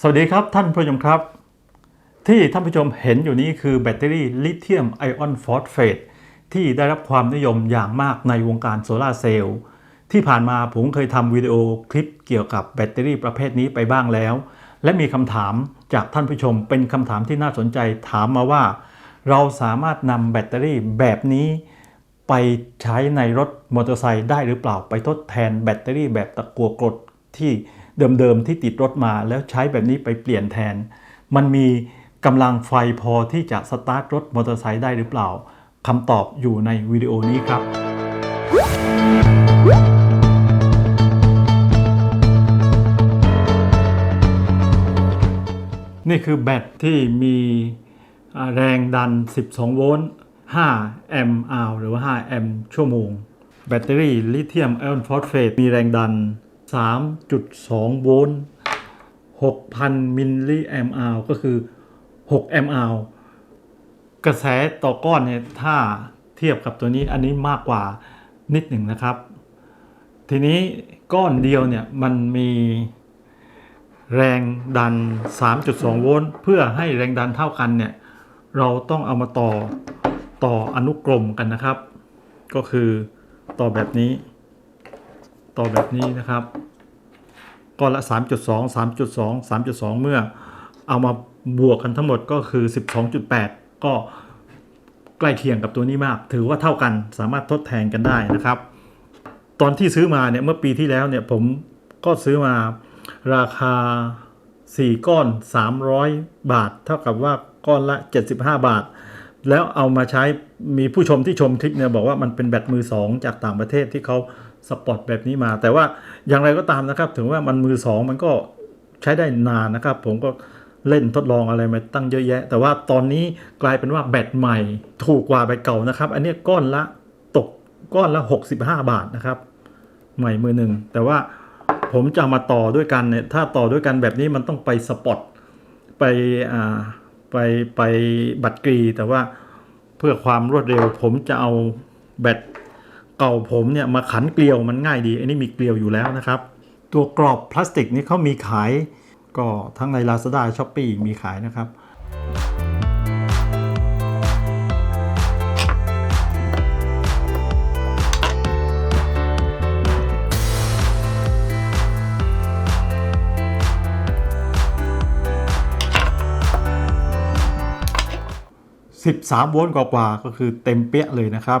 สวัสดีครับท่านผู้ชมครับ ที่ท่านผู้ชมเห็นอยู่นี้คือแบตเตอรี่ลิเธียมไอออนฟอสเฟตที่ได้รับความนิยมอย่างมากในวงการโซลาเซลล์ที่ผ่านมาผมเคยทำวิดีโอคลิปเกี่ยวกับแบตเตอรี่ประเภทนี้ไปบ้างแล้ว และมีคำถามจากท่านผู้ชมเป็นคำถามที่น่าสนใจถามมาว่า เราสามารถนำแบตเตอรี่แบบนี้ไปใช้ในรถมอเตอร์ไซค์ได้หรือเปล่าไปทดแทนแบตเตอรี่แบบตะกัวกรดที่ เดิมๆที่ติดรถมาแล้วใช้แบบนี้ไปเปลี่ยนแทน มันมีกำลังไฟพอที่จะสตาร์ทรถมอเตอร์ไซค์ได้หรือเปล่าคำตอบอยู่ในวิดีโอนี้ครับ นี่คือแบตที่มีแรงดัน 12 โวลต์ 5 แอมป์อาวหรือว่า 5 แอมป์ชั่วโมง แบตเตอรี่ลิเธียมไอออนฟอสเฟตมีแรงดัน 3.2 โวลต์ 6,000 มิลลิแอมป์อาวก็คือ 6 แอมป์อาวกระแสต่อก้อนเนี่ยถ้าเทียบกับตัวนี้อันนี้มากกว่านิดหนึ่งนะครับ ทีนี้ก้อนเดียวเนี่ยมันมีแรงดัน 3.2 โวลต์ เพื่อให้แรงดันเท่ากันเนี่ยเราต้องเอามาต่อต่ออนุกรมกันนะครับ ก็คือต่อแบบนี้ ต่อแบบนี้นะครับก้อนละ 3.2 3.2 3.2 เมื่อเอามาบวกกันทั้งหมดก็คือ 12.8 ก็ใกล้เคียงกับตัวนี้มาก ถือว่าเท่ากันสามารถทดแทนกันได้นะครับ ตอนที่ซื้อมาเนี่ยเมื่อปีที่แล้วเนี่ยผมก็ซื้อมาราคา 4 ก้อน 300 บาท เท่ากับว่าก้อนละ 75 บาท แล้วเอามาใช้มีผู้ชมที่ชมคลิปเนี่ยบอกว่ามันเป็นแบตมือ2จากต่างประเทศที่เขา สปอร์ตแบบนี้มา แต่ว่าอย่างไรก็ตามนะครับ ถึงว่ามันมือ2มันก็ใช้ได้นานนะครับ ผมก็เล่นทดลองอะไรมาตั้งเยอะแยะ แต่ว่าตอนนี้กลายเป็นว่าแบตใหม่ถูกกว่าแบตเก่านะครับ อันนี้ก้อนละตกก้อนละ 65 บาทนะครับ ใหม่มือหนึ่งแต่ว่าผมจะมาต่อด้วยกันเนี่ยถ้าต่อด้วยกันแบบนี้มันต้องไปสปอตไปอ่าไปไปบัตรกรีแต่ว่าเพื่อความรวดเร็วผมจะเอาแบต เก่าผมเนี่ยมาขันเกลียวมันง่ายดี อันนี้มีเกลียวอยู่แล้วนะครับ ตัวกรอบพลาสติกนี่เขามีขาย ก็ทั้งใน Lazada s h o p e e มีขายนะครับ13โวลต์กว่าๆก็คือเต็มเปี้ยเลยนะครับ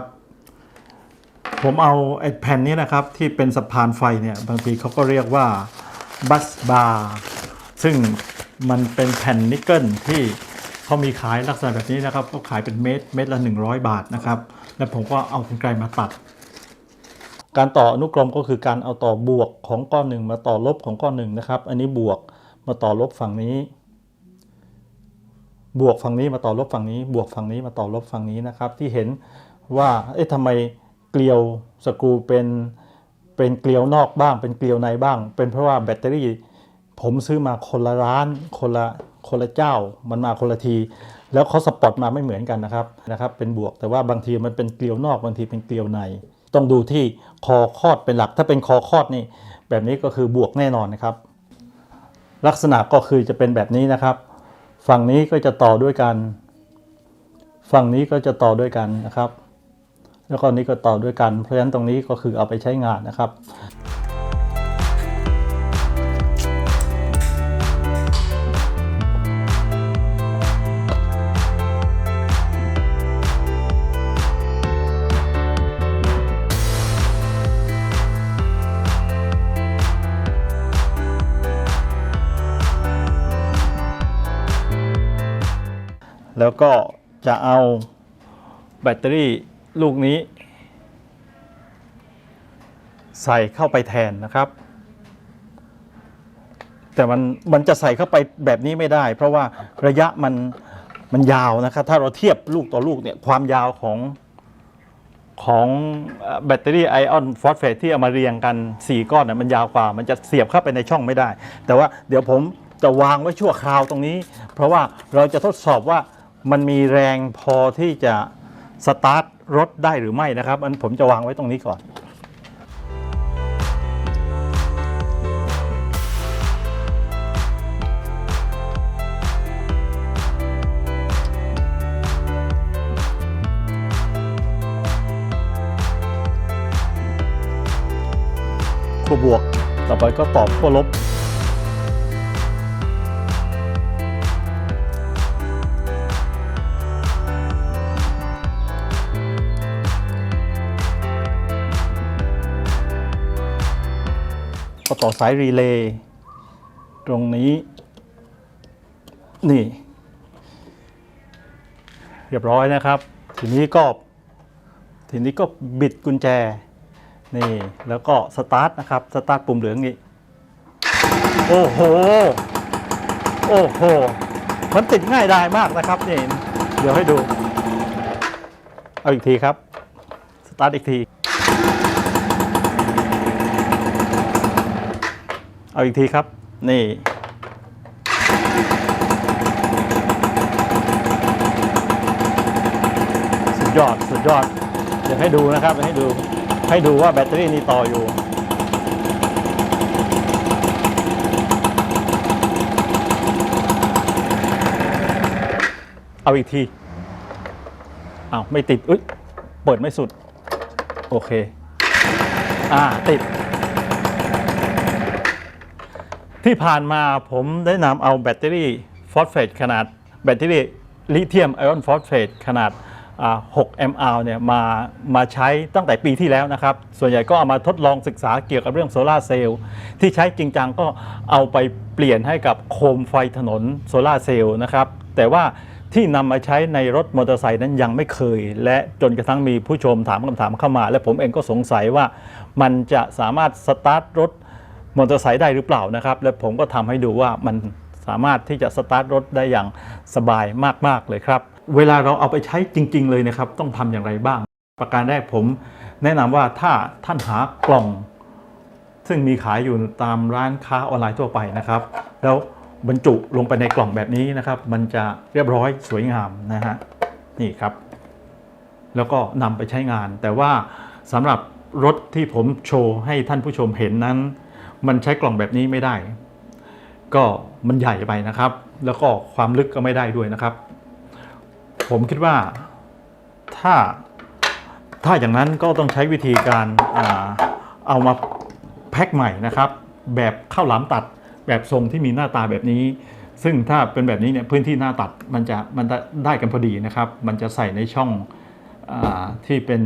ผมเอาไอ้แผ่นนี้นะครับที่เป็นสะพานไฟเนี่ยบางทีเขาก็เรียกว่าบัสบาร์ซึ่งมันเป็นแผ่นนิกเกิลที่เขามีขายลักษณะแบบนี้นะครับเขาขายเป็นเม็ดเม็ดละ 100 บาทนะครับ แล้วผมก็เอากรรไกรมาตัด การต่ออนุกรมก็คือการเอาต่อบวกของก้อนหนึ่งมาต่อลบของก้อนหนึ่งนะครับ อันนี้บวกมาต่อลบฝั่งนี้ บวกฝั่งนี้มาต่อลบฝั่งนี้ บวกฝั่งนี้มาต่อลบฝั่งนี้นะครับ ที่เห็นว่าเอ๊ะทำไม เกลียวสกรูเป็นเป็นเกลียวนอกบ้าง เป็นเกลียวในบ้าง เป็นเพราะว่าแบตเตอรี่ ผมซื้อมาคนละร้านคนละคนละเจ้ามันมาคนละที แล้วเขาสปอตมาไม่เหมือนกันนะครับนะครับ เป็นบวกแต่ว่าบางทีมันเป็นเกลียวนอกบางทีเป็นเกลียวใน ต้องดูที่คอคอดเป็นหลัก ถ้าเป็นคอคอดนี่ แบบนี้ก็คือบวกแน่นอนนะครับ ลักษณะก็คือจะเป็นแบบนี้นะครับ ฝั่งนี้ก็จะต่อด้วยกัน ฝั่งนี้ก็จะต่อด้วยกันนะครับ แล้วก็นี้ก็ต่อด้วยกัน เพราะฉะนั้นตรงนี้ก็คือเอาไปใช้งานนะครับแล้วก็จะเอาแบตเตอรี่ ลูกนี้ ใส่เข้าไปแทนนะครับ แต่มันมันจะใส่เข้าไปแบบนี้ไม่ได้ เพราะว่าระยะมันมันยาวนะครับ ถ้าเราเทียบลูกต่อลูกเนี่ยความยาวของของแบตเตอรี่ไอออนฟอสเฟตที่เอามาเรียงกัน 4 ก้อนเนี่ยมันยาวกว่า มันจะเสียบเข้าไปในช่องไม่ได้ แต่ว่าเดี๋ยวผมจะวางไว้ชั่วคราวตรงนี้ เพราะว่าเราจะทดสอบว่ามันมีแรงพอที่จะสตาร์ท รถได้หรือไม่นะครับอันผมจะวางไว้ตรงนี้ก่อน ตัวบวก ต่อไปก็ตอบตัวลบ ต่อสายรีเลย์ตรงนี้ นี่ เรียบร้อยนะครับ ทีนี้ก็ ทีนี้ก็บิดกุญแจ นี่ แล้วก็สตาร์ทนะครับ สตาร์ทปุ่มเหลืองนี้โอ้โห โอ้โห มันติดง่ายได้มากนะครับนี่ เดี๋ยวให้ดู เอาอีกทีครับ สตาร์ทอีกที เอาอีกทีครับ นี่ สุดยอดสุดยอดเดี๋ยวให้ดูนะครับให้ดูให้ดูว่าแบตเตอรี่นี่ต่ออยู่เอาอีกที เอาไม่ติด อุ๊ย เปิดไม่สุด โอเค อ่า ติด ที่ผ่านมาผมได้นำเอาแบตเตอรี่ฟอสเฟตขนาดแบตเตอรี่ลิเธียมไอออนฟอสเฟตขนาดอ่า6 mAh เนี่ยมามาใช้ตั้งแต่ปีที่แล้วนะครับ ส่วนใหญ่ก็เอามาทดลองศึกษาเกี่ยวกับเรื่องโซลาเซลล์ที่ใช้จริงจังก็เอาไปเปลี่ยนให้กับโคมไฟถนนโซลาเซลล์นะครับ แต่ว่าที่นำมาใช้ในรถมอเตอร์ไซค์นั้นยังไม่เคย และจนกระทั่งมีผู้ชมถามคำถามเข้ามา และผมเองก็สงสัยว่ามันจะสามารถสตาร์ทรถ มอเตอร์ไซค์ได้หรือเปล่านะครับ และผมก็ทำให้ดูว่ามันสามารถที่จะสตาร์ทรถได้อย่างสบายมาก ๆ เลยครับ เวลาเราเอาไปใช้จริง ๆ เลยนะครับ ต้องทำอย่างไรบ้าง ประการแรกผมแนะนำว่าถ้าท่านหากล่อง ซึ่งมีขายอยู่ตามร้านค้าออนไลน์ทั่วไปนะครับ แล้วบรรจุลงไปในกล่องแบบนี้นะครับ มันจะเรียบร้อยสวยงามนะฮะนี่ครับ แล้วก็นำไปใช้งาน แต่ว่าสำหรับรถที่ผมโชว์ให้ท่านผู้ชมเห็นนั้น มันใช้กล่องแบบนี้ไม่ได้ ก็มันใหญ่ไปนะครับ แล้วก็ความลึกก็ไม่ได้ด้วยนะครับ ผมคิดว่าถ้าถ้าอย่างนั้นก็ต้องใช้วิธีการอาเอามาแพ็คใหม่นะครับ แบบข้าวหลามตัดแบบทรงที่มีหน้าตาแบบนี้ ซึ่งถ้าเป็นแบบนี้เนี่ยพื้นที่หน้าตัดมันจะมันจะได้กันพอดีนะครับ มันจะใส่ในช่องอที่เป็น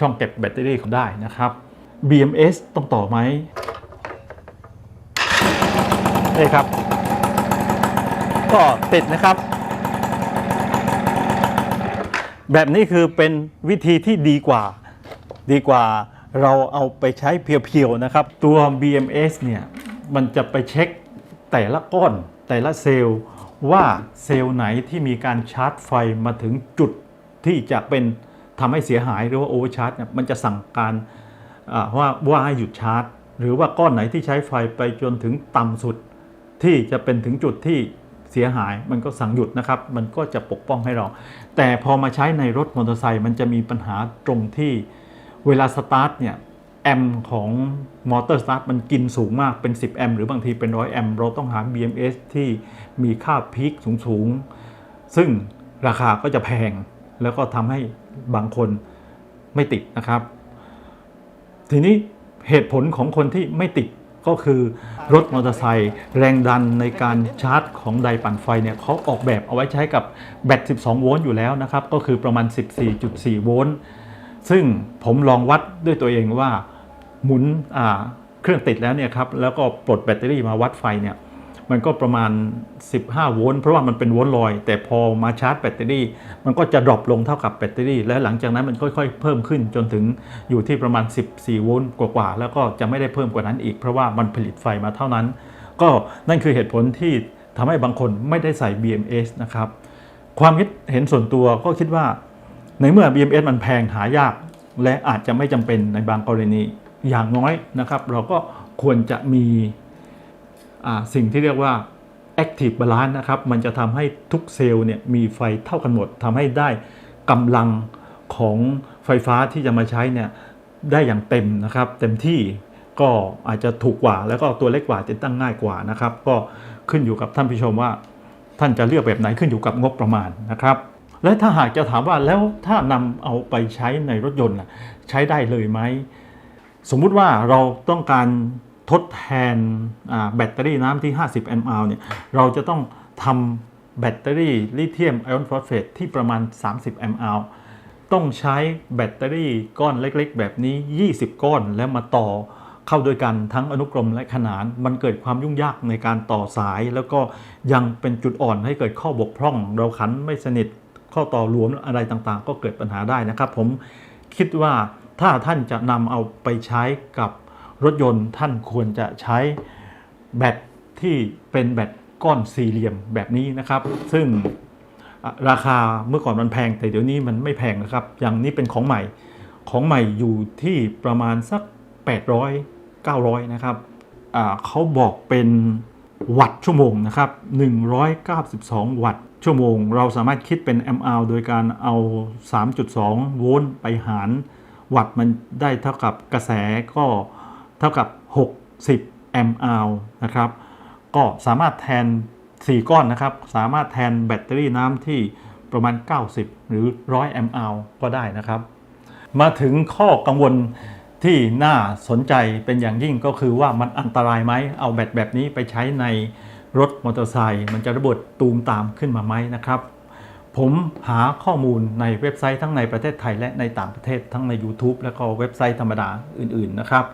ช่องเก็บแบตเตอรี่ได้นะครับ BMS ต้องต่อไหม นี่ครับ ก็ติดนะครับ แบบนี้คือเป็นวิธีที่ดีกว่า ดีกว่าเราเอาไปใช้เพียวๆนะครับ ตัว BMS เนี่ย มันจะไปเช็คแต่ละก้อนแต่ละเซลล์ว่าเซลล์ไหนที่มีการชาร์จไฟมาถึงจุดที่จะเป็นทำให้เสียหายหรือว่าโอเวอร์ชาร์จเนี่ยมันจะสั่งการว่าว่าให้หยุดชาร์จ หรือว่าก้อนไหนที่ใช้ไฟไปจนถึงต่ำสุด ที่จะเป็นถึงจุดที่เสียหายมันก็สั่งหยุดนะครับ มันก็จะปกป้องให้เรา แต่พอมาใช้ในรถมอเตอร์ไซค์มันจะมีปัญหาตรงที่เวลาสตาร์ทเนี่ยแอมของมอเตอร์สตาร์ทมันกินสูงมากเป็น 10 แอมหรือบางทีเป็นร้อยแอมเราต้องหา BMS ที่มีค่าพีคสูงๆ ซึ่งราคาก็จะแพง แล้วก็ทำให้บางคนไม่ติดนะครับ ทีนี้เหตุผลของคนที่ไม่ติด ก็คือรถมอเตอร์ไซค์แรงดันในการชาร์จของไดปั่นไฟเนี่ยเขาออกแบบเอาไว้ใช้กับแบต 12 โวลต์อยู่แล้วนะครับ ก็คือประมาณ 14.4 โวลต์ซึ่งผมลองวัดด้วยตัวเองว่าหมุนเครื่องติดแล้วเนี่ยครับแล้วก็ปลดแบตเตอรี่มาวัดไฟเนี่ย มันก็ประมาณ 15 โวลต์เพราะว่ามันเป็นโวลต์ลอย แต่พอมาชาร์จแบตเตอรี่ มันก็จะดรอปลงเท่ากับแบตเตอรี่ และหลังจากนั้นมันค่อยๆ เพิ่มขึ้นจนถึงอยู่ที่ประมาณ 14 โวลต์กว่าๆแล้วก็จะไม่ได้เพิ่มกว่านั้นอีก เพราะว่ามันผลิตไฟมาเท่านั้น ก็นั่นคือเหตุผลที่ทำให้บางคนไม่ได้ใส่ BMS นะครับความคิดเห็นส่วนตัวก็คิดว่า ในเมื่อ BMS มันแพงหายาก และอาจจะไม่จำเป็นในบางกรณีอย่างน้อยนะครับ เราก็ควรจะมี สิ่งที่เรียกว่า active balance นะครับ มันจะทำให้ทุกเซลล์เนี่ยมีไฟเท่ากันหมดทำให้ได้กำลังของไฟฟ้าที่จะมาใช้เนี่ยได้อย่างเต็มนะครับ เต็มที่ก็อาจจะถูกกว่าแล้วก็ตัวเล็กกว่าติดตั้งง่ายกว่านะครับ ก็ขึ้นอยู่กับท่านผู้ชมว่า ท่านจะเลือกแบบไหนขึ้นอยู่กับงบประมาณนะครับ และถ้าหากจะถามว่าแล้วถ้านำเอาไปใช้ในรถยนต์ใช้ได้เลยไหมสมมุติว่าเราต้องการ ทดแทนอ่าแบตเตอรี่น้ำที่ 50 แอมป์อเนี่ยเราจะต้องทำแบตเตอรี่ลิเธียมไอออนฟอสเฟตที่ประมาณ 30 แอมป์อต้องใช้แบตเตอรี่ก้อนเล็กๆ แบบนี้ 20 ก้อนแล้วมาต่อเข้าด้วยกันทั้งอนุกรมและขนาน มันเกิดความยุ่งยากในการต่อสาย แล้วก็ยังเป็นจุดอ่อนให้เกิดข้อบกพร่อง เราขันไม่สนิทข้อต่อหลวมอะไรต่างๆ ก็เกิดปัญหาได้นะครับ ผมคิดว่าถ้าท่านจะนำเอาไปใช้กับ รถยนต์ท่านควรจะใช้แบตที่เป็นแบตก้อนสี่เหลี่ยมแบบนี้นะครับ ซึ่งราคาเมื่อก่อนมันแพง แต่เดี๋ยวนี้มันไม่แพงนะครับ อย่างนี้เป็นของใหม่ของใหม่อยู่ที่ประมาณสัก 800 900 นะครับเขาบอกเป็นวัตต์ชั่วโมงนะครับ 192 วัตต์ชั่วโมง เราสามารถคิดเป็น mAh โดยการเอา 3.2 โวลต์ไปหาร วัตต์มันได้เท่ากับกระแสก็ เท่ากับ 60 แอมป์อาวนะครับ ก็สามารถแทน 4 ก้อนนะครับ สามารถแทนแบตเตอรี่น้ำที่ประมาณ 90 หรือ 100 แอมป์อาวก็ได้นะครับ มาถึงข้อกังวลที่น่าสนใจเป็นอย่างยิ่งก็คือว่ามันอันตรายไหม เอาแบตแบบนี้ไปใช้ในรถมอเตอร์ไซค์มันจะระเบิดตูมตามขึ้นมาไหมนะครับ ผมหาข้อมูลในเว็บไซต์ทั้งในประเทศไทยและในต่างประเทศทั้งใน YouTube และก็เว็บไซต์ธรรมดาอื่น ๆ นะครับ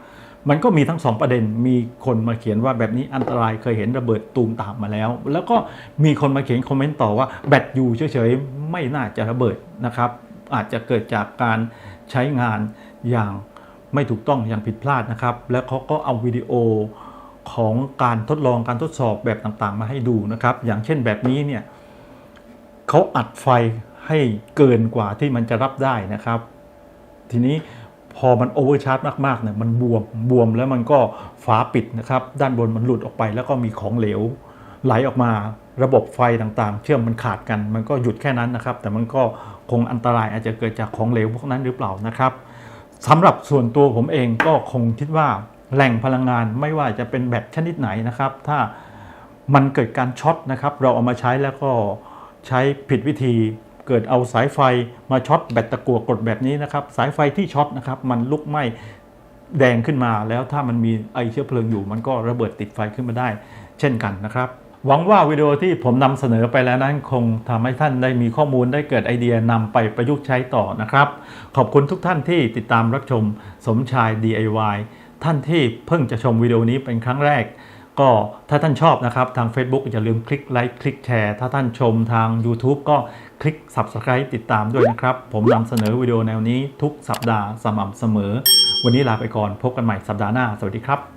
มันก็มีทั้งสองประเด็น มีคนมาเขียนว่าแบบนี้อันตรายเคยเห็นระเบิดตูมตามมาแล้ว แล้วก็มีคนมาเขียนคอมเมนต์ต่อว่าแบตอยู่เฉยๆ ไม่น่าจะระเบิดนะครับ อาจจะเกิดจากการใช้งานอย่างไม่ถูกต้องอย่างผิดพลาดนะครับ แล้วเขาก็เอาวิดีโอของการทดลองการทดสอบแบบต่างๆ มาให้ดูนะครับ อย่างเช่นแบบนี้เนี่ยเขาอัดไฟให้เกินกว่าที่มันจะรับได้นะครับ ทีนี้ พอมันโอเวอร์ชาร์จมากๆเนี่ยมันบวมบวมแล้วมันก็ฝาปิดนะครับ ด้านบนมันหลุดออกไป แล้วก็มีของเหลว ไหลออกมาระบบไฟต่างๆ เชื่อมมันขาดกัน มันก็หยุดแค่นั้นนะครับ แต่มันก็คงอันตรายอาจจะเกิดจากของเหลวพวกนั้นหรือเปล่านะครับสำหรับส่วนตัวผมเองก็คงคิดว่าแหล่งพลังงานไม่ว่าจะเป็นแบตชนิดไหนนะครับ ถ้ามันเกิดการช็อตนะครับ เราเอามาใช้แล้วก็ใช้ผิดวิธี เกิดเอาสายไฟมาช็อตแบตตะกัวกดแบบนี้นะครับสายไฟที่ช็อตนะครับมันลุกไหม้แดงขึ้นมาแล้วถ้ามันมีไอเชื้อเพลิงอยู่ มันก็ระเบิดติดไฟขึ้นมาได้ เช่นกันนะครับ หวังว่าวิดีโอที่ผมนำเสนอไปแล้วนั้นคงทำให้ท่านได้มีข้อมูลได้เกิดไอเดียนำไปประยุกต์ใช้ต่อนะครับ ขอบคุณทุกท่านที่ติดตามรับชมสมชาย DIY ท่านที่เพิ่งจะชมวิดีโอนี้เป็นครั้งแรก ก็ถ้าท่านชอบนะครับทาง Facebook อย่าลืมคลิกไลค์คลิกแชร์ถ้าท่านชมทาง YouTube ก็คลิก Subscribe ติดตามด้วยนะครับ ผมนำเสนอวิดีโอแนวนี้ทุกสัปดาห์สม่ำเสมอ วันนี้ลาไปก่อนพบกันใหม่สัปดาห์หน้า สวัสดีครับ